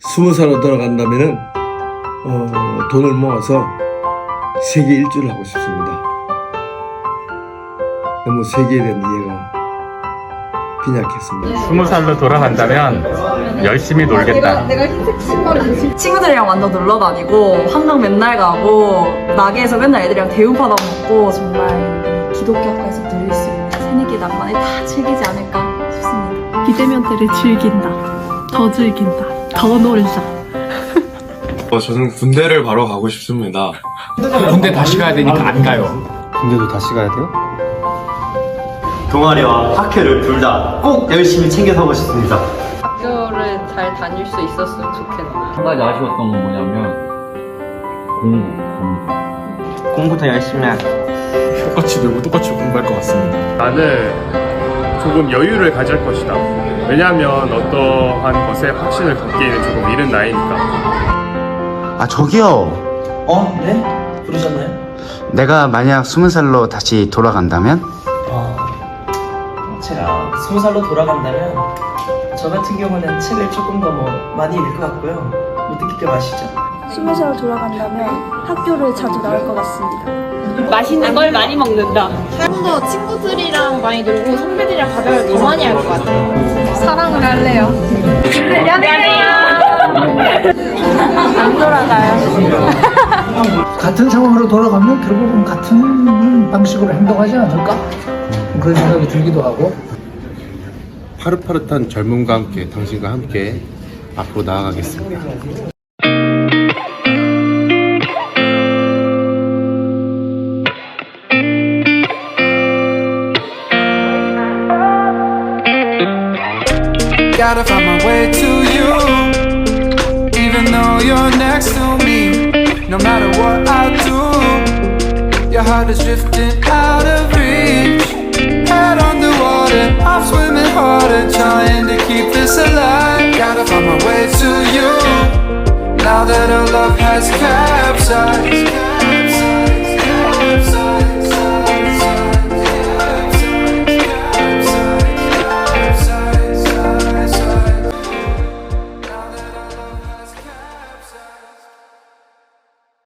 스무 살로 돌아간다면은 어, 돈을 모아서 세계 일주를 하고 싶습니다. 너무 세계에 대한 이해가 빈약했습니다. 스무 살로 돌아간다면 열심히 놀겠다. 친구들이랑 완전 놀러 다니고 한강 맨날 가고 나게에서 맨날 애들이랑 대우 받아 먹고 정말 기독교 학과에서 누릴 수 있는 새내기 낭만을 다 즐기지 않을까 싶습니다. 비대면 때를 즐긴다. 더 즐긴다. 더 놀자. 어, 저는 군대를 바로 가고 싶습니다. 군대 다시 가야 되니까 안 가요. 군대도 다시 가야 돼요? 동아리와 학회를 둘 다 꼭 열심히 챙겨서 하고 싶습니다. 학교를 잘 다닐 수 있었으면 좋겠네. 한 가지 아쉬웠던 건 뭐냐면 공부, 공부. 공부 더 열심히 하 똑같이 놀고 똑같이 공부할 것 같습니다. 나는 조금 여유를 가질 것이다. 왜냐하면 어떠한 것에 확신을 갖기에는 조금 이른 나이니까. 아 저기요 어? 네? 부르셨나요? 내가 만약 스무 살로 다시 돌아간다면 어, 제가 스무 살로 돌아간다면 저 같은 경우는 책을 조금 더 뭐 많이 읽을 것 같고요. 뭐 느낄 게 맛이죠. 스무 살 돌아간다면 학교를 자주 나올 것 같습니다. 맛있는 걸 많이 먹는다. 좀 더 친구들이랑 많이 놀고 선배들이랑 가벼울 더 많이 할 것 같아요. 사랑을 할래요. 안 돌아가요. 같은 상황으로 돌아가면 결국은 같은 방식으로 행동하지 않을까? 그런 생각이 들기도 하고 파릇파릇한 젊음과 함께 당신과 함께 앞으로 나아가겠습니다. Gotta find my way to you, even though you're next to me. No matter what I do, your heart is drifting out of reach. Head underwater, I'm swimming harder, trying to keep this alive. Gotta find my way to you, now that our love has capsized.